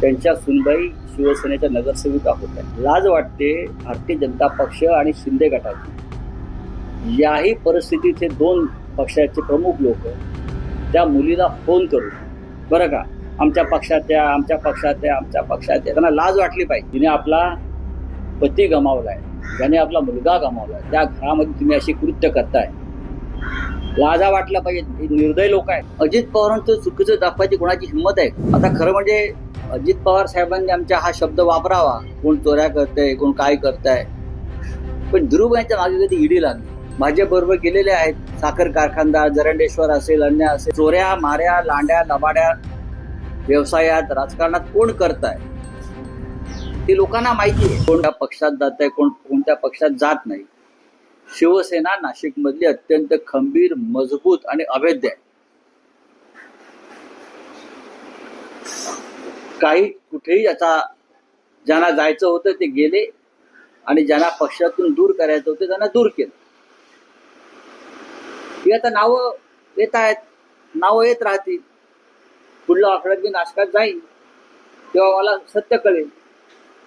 त्यांच्या सुनबाई शिवसेनेच्या नगरसेविका होत्या लाज वाटते भारतीय जनता पक्ष आणि शिंदे गटाची. याही परिस्थितीचे दोन पक्षाचे प्रमुख लोक त्या मुलीला फोन करून बरं का आमच्या पक्षात या आमच्या पक्षात या आमच्या पक्षात या. त्यांना लाज वाटली पाहिजे. तिने आपला पती गमावलाय. ज्याने आपला मुलगा गमावलाय. त्या घरामध्ये तुम्ही अशी कृत्य करताय. लाजा वाटला पाहिजे निर्दय लोक आहेत. अजित पवारांचं चुकीचं दाखवायची कोणाची हिंमत आहे? आता खरं म्हणजे अजित पवार साहेबांनी आमच्या हा शब्द वापरावा. कोण चोऱ्या करतंय कोण काय करताय. पण ध्रुव यांच्या मागे कधी इडी लागली? माझ्याबरोबर गेलेले आहेत. साखर कारखानदार जरंडेश्वर असेल अन्य असेल. चोऱ्या माऱ्या लांड्या लबाड्या व्यवसायात राजकारणात कोण करताय? ते लोकांना माहिती आहे. कोणत्या पक्षात जात आहे कोण कोणत्या पक्षात जात नाही. शिवसेना नाशिकमधली अत्यंत खंबीर मजबूत आणि अभेद्य आहे. काही कुठेही आता ज्यांना जायचं होतं ते गेले आणि ज्यांना पक्षातून दूर करायचं होतं त्यांना दूर केलं. ही आता नावं येत आहेत. नावं येत राहतील. पुढल्या आठवड्यात मी नाशकात जाईन. तेव्हा मला सत्य कळेल.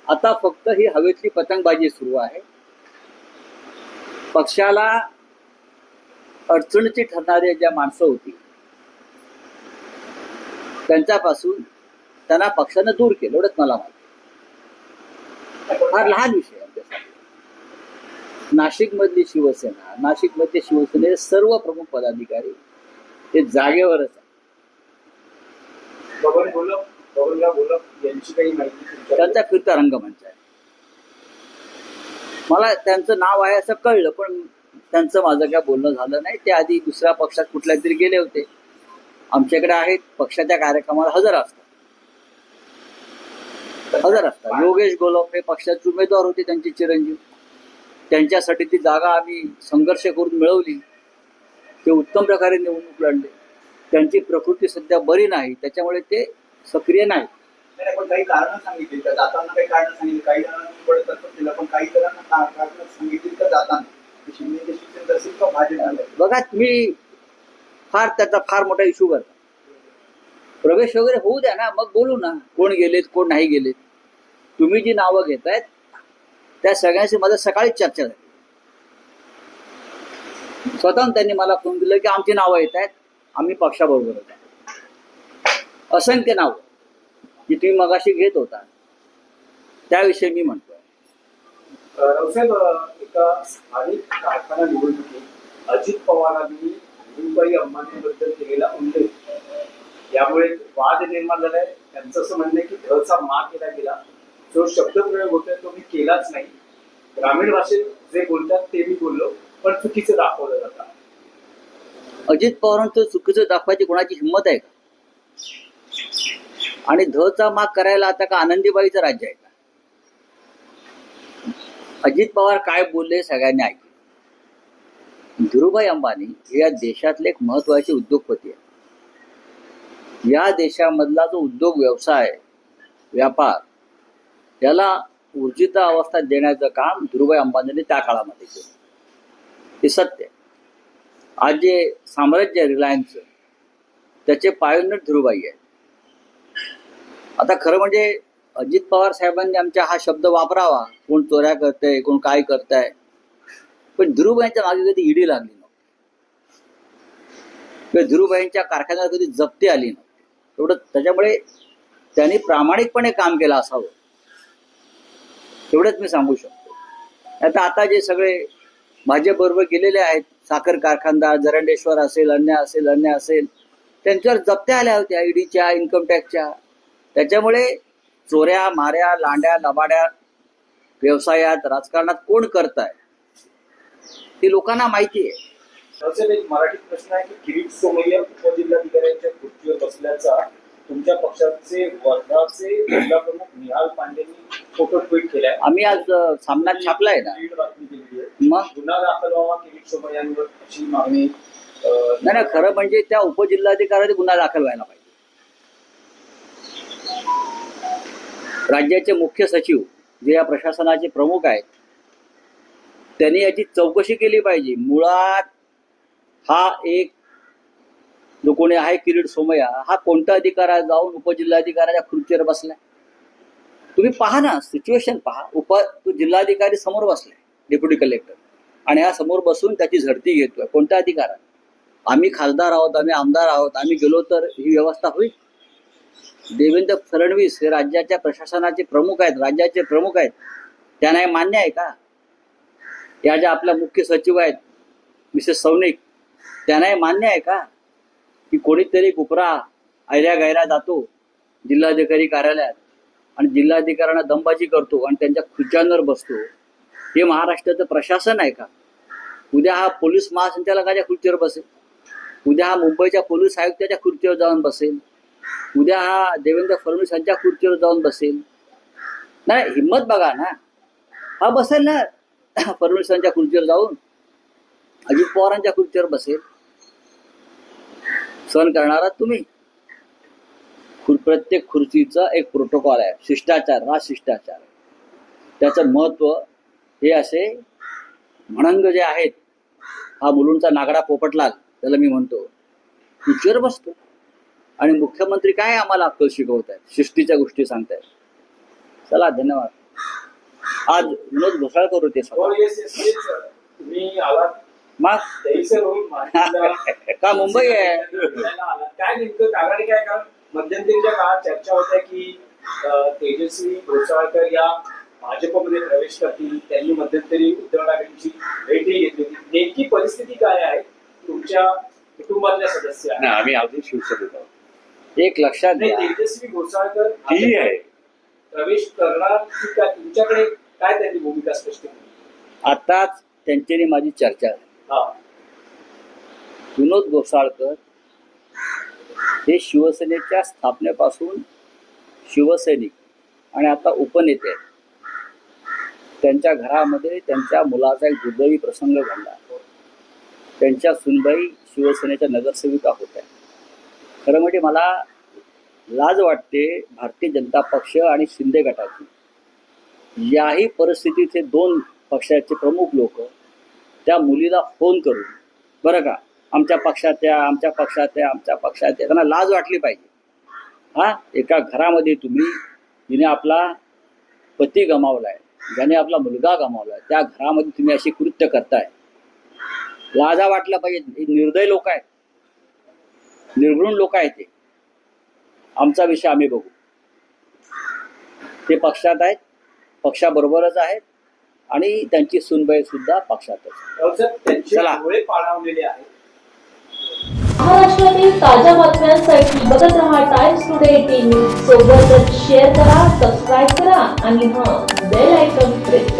आता फक्त ही हवेतली पतंगबाजी सुरू आहे. पक्षाला अडचणीची ठरणारी ज्या माणसं होती त्यांच्यापासून त्यांना पक्षानं दूर केलं एवढंच मला माहिती फार लहान विषय आमच्यासाठी. नाशिक मधली शिवसेना नाशिक मधले शिवसेनेचे सर्व प्रमुख पदाधिकारी हे जागेवरच त्यांचा फिरता रंगमंच आहे मला त्यांचं नाव आहे असं कळलं पण त्यांचं माझं काय बोलणं झालं नाही. ते आधी दुसऱ्या पक्षात कुठल्या तरी गेले होते. आमच्याकडे आहेत पक्षाच्या कार्यक्रमाला हजर असतात. हजर असतात योगेश गोलप हे पक्षाचे उमेदवार होते त्यांचे चिरंजीव. त्यांच्यासाठी ती जागा आम्ही संघर्ष करून मिळवली. ते उत्तम प्रकारे निवडणूक लढले. त्यांची प्रकृती सध्या बरी नाही. त्याच्यामुळे ते सक्रिय नाही काही कारण सांगितली का? जाताना काही कारण सांगितली? काही जणांना पडत असत तिला पण काही जणांना कारण सांगितली का जाताना? शिंदे शिक्षण असेल का भाजप आलं बघा तुम्ही फार त्याचा फार मोठा इश्यू करता. प्रवेश वगैरे होऊ द्या ना मग बोलू ना. कोण गेलेत कोण नाही गेलेत. तुम्ही जी नावं घेतायत त्या सगळ्यांशी माझं सकाळीच चर्चा झाली. स्वतः त्यांनी मला फोन दिलं की आमची नावं येत आहेत आम्ही पक्षाबरोबर आहे असंख्य नावं जी तुम्ही मगाशी घेत होता त्याविषयी मी म्हणतोय. स्थानिक अजित पवारांनी मुंबई अंबानीबद्दल केलेला उल्लेख यामुळे वाद निर्माण झालाय. त्यांचं असं म्हणणं की धचा मा केला गेला. जो शब्दप्रयोग होतोय तो मी केलाच नाही. ग्रामीण भाषेत जे बोलतात ते मी बोललो पण चुकीचं दाखवलं जातं. अजित पवारांचं चुकीचं दाखवायची कोणाची हिंमत आहे का? आणि धचा माग करायला आता का आनंदीबाईचं राज्य आहे का? अजित पवार काय बोलले सगळ्यांनी ऐकले. धीरुभाई अंबानी हे या देशातले एक महत्त्वाचे उद्योगपती आहे या देशामधला जो उद्योग व्यवसाय व्यापार त्याला ऊर्जित अवस्था देण्याचं काम धीरुभाई अंबानीने त्या काळामध्ये केलं. हे सत्य आहे. आज जे साम्राज्य आहे रिलायन्सचं त्याचे पायोनियर धीरुभाई आहे आता खरं म्हणजे अजित पवार साहेबांनी आमच्या हा शब्द वापरावा. कोण चोऱ्या करतंय कोण काय करताय. पण धीरुभाईंच्या मागे कधी ईडी लागली नव्हती. किंवा धीरुभाईंच्या कारखान्यात कधी जप्ती आली नव्हती. एवढं त्याच्यामुळे त्यांनी प्रामाणिकपणे काम केलं असावं. एवढंच मी सांगू शकतो. आता आता जे सगळे माझ्याबरोबर गेलेले आहेत साखर कारखानदार जरंडेश्वर असेल अन्य असेल अन्य असेल त्यांच्यावर जप्त्या आल्या होत्या ईडीच्या इन्कम टॅक्सच्या त्याच्यामुळे चोऱ्या माऱ्या लांड्या लबाड्या व्यवसायात राजकारणात कोण करताय? ते लोकांना माहिती आहे. एक मराठी प्रश्न आहे की किरीट सोमय्या उपजिल्हाधिकाऱ्यांच्या खुर्चीवर बसल्याचा तुमच्या पक्षाचे वर्धाचे जिल्हा प्रमुख निहाल पांडेंनी फोटो ट्विट केलाय. आम्ही आज अं, सामन्यात छापलाय ना. लीड बातमी दिली आहे. मग? गुन्हा दाखल व्हावा किरीट सोमय्यांवर अशी मागणी अं, नाही नाही खरं म्हणजे त्या उपजिल्हाधिकाऱ्याने गुन्हा दाखल व्हायला पाहिजे. राज्याचे मुख्य सचिव जे या प्रशासनाचे प्रमुख आहेत त्यांनी याची चौकशी केली पाहिजे. मुळात हा एक जो कोणी आहे किरीट सोमय्या. हा कोणता अधिकारा जाऊन उपजिल्हाधिकाऱ्याच्या खुर्चीवर बसलाय. तुम्ही पहा ना सिच्युएशन पहा. उप तो जिल्हाधिकारी समोर बसलाय डेप्युटी कलेक्टर आणि हा समोर बसून त्याची झडती घेतोय. कोणत्या अधिकारात आम्ही खासदार आहोत आम्ही आमदार आहोत आम्ही गेलो तर ही व्यवस्था होईल? देवेंद्र फडणवीस हे राज्याच्या प्रशासनाचे प्रमुख आहेत राज्याचे प्रमुख आहेत. त्यांना हे मान्य आहे का? या ज्या आपल्या मुख्य सचिव आहेत मिसेस सौनिक त्यांना हे मान्य आहे का? की कोणीतरी कुपरा ऐऱ्या गैऱ्या जातो जिल्हाधिकारी कार्यालयात आणि जिल्हाधिकाऱ्यांना दंबाजी करतो आणि त्यांच्या खुर्च्यांवर बसतो. हे महाराष्ट्राचं प्रशासन आहे का? उद्या हा पोलीस महासंचालकाच्या खुर्चीवर बसेल. उद्या हा मुंबईच्या पोलीस आयुक्ताच्या खुर्चीवर जाऊन बसेल. उद्या हा देवेंद्र फडणवीस यांच्या खुर्चीवर जाऊन बसेल. नाही हिंमत बघा ना. हा बसेल ना. फडणवीसांच्या खुर्चीवर जाऊन अजित पवारांच्या खुर्चीवर बसेल. सहन करणारा तुम्ही. प्रत्येक खुर्चीचा एक प्रोटोकॉल आहे. शिष्टाचार राज शिष्टाचार त्याचं महत्त्व हे असे म्हणंग जे आहेत हा मुलूंचा नागडा पोपटलाल त्याला मी म्हणतो खुर्चीवर बसतो. आणि मुख्यमंत्री काय आम्हाला अक्कल शिकवत आहेत शिस्तीच्या गोष्टी सांगतायत. चला धन्यवाद. आज विनोद घोसाळकर होते हो, मग का मुंबई आहे. काय नेमकं कारण काय? कारण मध्यंतरीच्या काळात चर्चा होत्या की तेजस्वी घोसाळकर या भाजपमध्ये प्रवेश करतील. त्यांनी मध्यंतरी उद्धव ठाकरेंची भेटही घेतली होती. नेमकी परिस्थिती काय आहे? तुमच्या कुटुंबातल्या सदस्य. नाही आम्ही अजून शिवसेनेत आहोत. एक लक्षात घ्या. तेजस्वी घोसाळकर तीही आहे. प्रवेश करणार की काय? तुमच्याकडे काय त्यांनी भूमिका स्पष्ट केली? आताच त्यांची आणि माझी चर्चा हा विनोद घोसाळकर हे शिवसेनेच्या स्थापनेपासून शिवसैनिक आणि आता उपनेते आहेत. त्यांच्या घरामध्ये त्यांच्या मुलाचा एक दुर्दैवी प्रसंग घडला. त्यांच्या सुनबाई शिवसेनेच्या नगरसेविका होत्या. खरं म्हणजे मला लाज वाटते भारतीय जनता पक्ष आणि शिंदे गटाची. याही परिस्थितीत हे दोन पक्षाचे प्रमुख लोक त्या मुलीला फोन करून बरं का? आमच्या पक्षात या आमच्या पक्षात या आमच्या पक्षात या. त्यांना लाज वाटली पाहिजे. हा? एका घरामध्ये तुम्ही जिने आपला पती गमावलाय ज्याने आपला मुलगा गमावलाय त्या घरामध्ये तुम्ही अशी कृत्य करताय. लाजा वाटला पाहिजे हे निर्दय लोक आहेत. निर्घृण लोक आहेत ते. आमचा विषय आम्ही बघू. ते पक्षात आहेत पक्षाबरोबरच आहेत. आणि त्यांची सुनबाई सुद्धा पक्षातच. त्यांचे चला. महाराष्ट्रातील ताज्या बातम्यांसाठी बघत रहा टाइम्स टुडे टीव्ही सोबतच शेअर करा सबस्क्राईब करा आणि हां बेल आयकॉन प्रेस